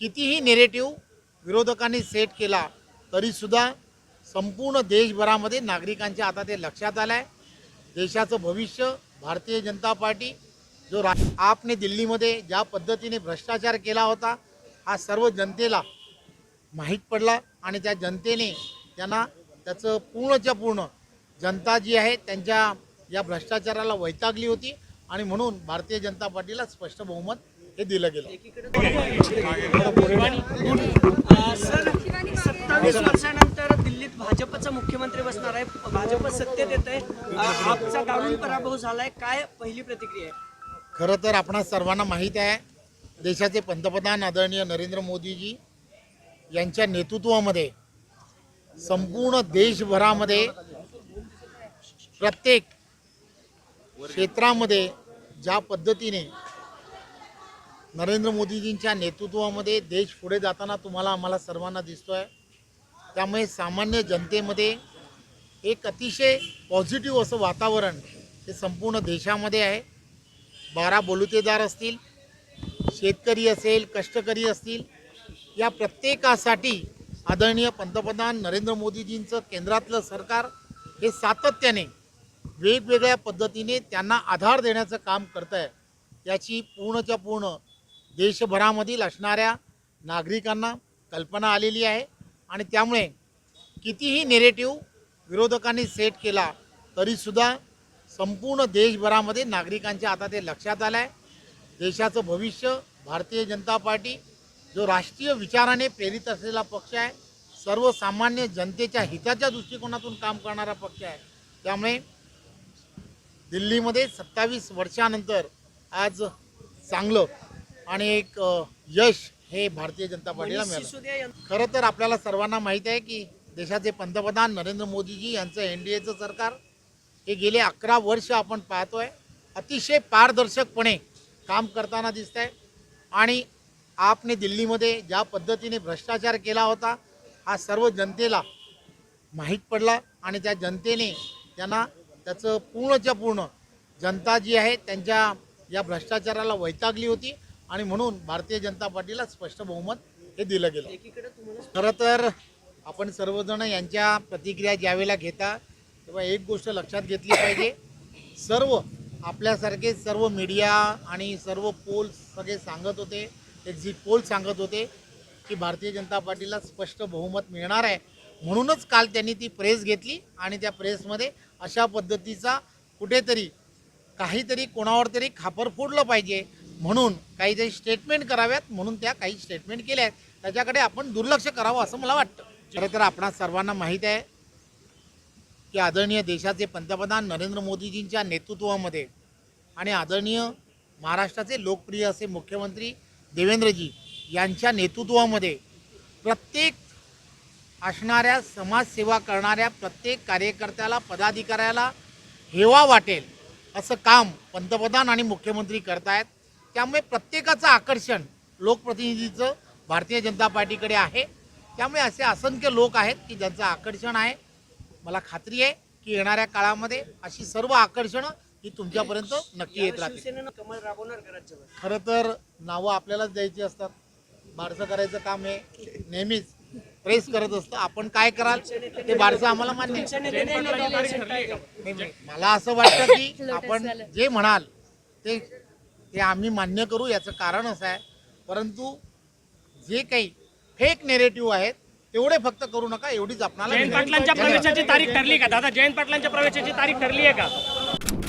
कितीही नेरेटिव्ह विरोधकांनी सेट केला तरीसुद्धा संपूर्ण देशभरामध्ये नागरिकांच्या आता ते लक्षात आलं आहे देशाचं भविष्य भारतीय जनता पार्टी जो रा आपने दिल्लीमध्ये ज्या पद्धतीने भ्रष्टाचार केला होता हा सर्व जनतेला माहीत पडला आणि त्या जनतेने त्यांना त्याचं पूर्णच्या पूर्ण जनता जी आहे त्यांच्या या भ्रष्टाचाराला वैतागली होती आणि म्हणून भारतीय जनता पार्टीला स्पष्ट बहुमत हे दिलं गेलं. सत्तावीस वर्षानंतर दिल्लीत भाजपचा मुख्यमंत्री बसणार आहे. भाजप सत्तेत येत आहे आपचा दारुण पराभव झालाय. काय पहिली प्रतिक्रिया आहे? खरं तर आपणा सर्वांना माहीत आहे देशाचे पंतप्रधान आदरणीय नरेंद्र मोदीजी यांच्या नेतृत्वामध्ये संपूर्ण देशभरामध्ये प्रत्येक क्षेत्रामध्ये ज्या पद्धतीने नरेंद्र मोदीजींच्या नेतृत्वामध्ये देश पुढे जाताना तुम्हाला आम्हाला सर्वांना दिसतो आहे त्यामुळे सामान्य जनतेमध्ये एक अतिशय पॉझिटिव्ह असं वातावरण हे संपूर्ण देशामध्ये आहे. बारा बोलुतेदार असतील शेतकरी असेल कष्टकरी असतील या प्रत्येकासाठी आदरणीय पंतप्रधान नरेंद्र मोदीजींचं केंद्रातलं सरकार हे सातत्याने वेगवेगळ्या पद्धतीने त्यांना आधार देण्याचं काम करतं आहे याची पूर्णच्या पूर्ण देशभरामधील असणाऱ्या नागरिकांना कल्पना आलेली आहे. आणि त्यामुळे कितीही नेरेटिव्ह विरोधकांनी सेट केला तरीसुद्धा संपूर्ण देशभरामध्ये नागरिकांच्या आता ते लक्षात आलं आहे देशाचं भविष्य भारतीय जनता पार्टी जो राष्ट्रीय विचाराने प्रेरित असलेला पक्ष आहे सर्वसामान्य जनतेच्या हिताच्या दृष्टिकोनातून काम करणारा पक्ष आहे. त्यामुळे दिल्लीमध्ये सत्तावीस वर्षानंतर आज चांगलं आणि एक यश हे भारतीय जनता पार्टीला मिळालं. खरं तर आपल्याला सर्वांना माहीत आहे की देशाचे पंतप्रधान नरेंद्र मोदीजी यांचं एन डी एचं सरकार हे गेले अकरा वर्ष आपण पाहतोय. अतिशय पारदर्शकपणे काम करताना दिसत आहे आणि आपने दिल्लीमध्ये ज्या पद्धतीने भ्रष्टाचार केला होता हा सर्व जनतेला माहीत पडला आणि त्या जनतेने त्यांना त्याचं पूर्णच्या पूर्ण जनता जी आहे त्यांच्या या भ्रष्टाचाराला वैतागली होती. आणि म्हणून भारतीय जनता पार्टीला स्पष्ट बहुमत हे दिलं गेलं. खरं तर आपण सर्वजण यांच्या प्रतिक्रिया ज्यावेळेला घेता तेव्हा एक गोष्ट लक्षात घेतली पाहिजे. सर्व आपल्यासारखे सर्व मीडिया आणि सर्व पोल सगळे सांगत होते एक्झिट पोल सांगत होते की भारतीय जनता पार्टीला स्पष्ट बहुमत मिळणार आहे. म्हणूनच काल त्यांनी ती प्रेस घेतली आणि त्या प्रेसमध्ये अशा पद्धतीचा कुठेतरी काहीतरी कोणावर तरी खापर फोडलं पाहिजे. म्हणून काही जे स्टेटमेंट कराव्यात म्हणून त्या काही स्टेटमेंट केल्या आहेत. त्याच्याकडे आपण दुर्लक्ष करावं असं मला वाटतं. खरं तर आपणा सर्वांना माहीत आहे की आदरणीय देशाचे पंतप्रधान नरेंद्र मोदीजींच्या नेतृत्वामध्ये आणि आदरणीय महाराष्ट्राचे लोकप्रिय असे मुख्यमंत्री देवेंद्रजी यांच्या नेतृत्वामध्ये प्रत्येक असणाऱ्या समाजसेवा करणाऱ्या प्रत्येक कार्यकर्त्याला पदाधिकाऱ्याला हेवा वाटेल असं काम पंतप्रधान आणि मुख्यमंत्री करतायत. त्यामुळे प्रत्येकाचं आकर्षण लोकप्रतिनिधीचं भारतीय जनता पार्टीकडे आहे त्यामुळे असे असंख्य लोक आहेत की ज्यांचं आकर्षण आहे मला खात्री आहे की येणाऱ्या काळामध्ये अशी सर्व आकर्षणं ही तुमच्यापर्यंत नक्की येत राज्यभर खरं तर नावं आपल्यालाच द्यायची असतात बारसं करायचं काम हे नेहमीच प्रेस करत असतं आपण काय कराल ते बारसं आम्हाला मान्य. मला असं वाटतं की आपण जे म्हणाल ते ते आम्ही मान्य करू याचं कारण असं आहे परंतु जे काही फेक नेरेटिव्ह आहेत तेवढे फक्त करू नका एवढीच आपणाला जयंत. पाटलांच्या. प्रवेशाची तारीख ठरली का दादा जयंत पाटलांच्या प्रवेशाची तारीख ठरली आहे का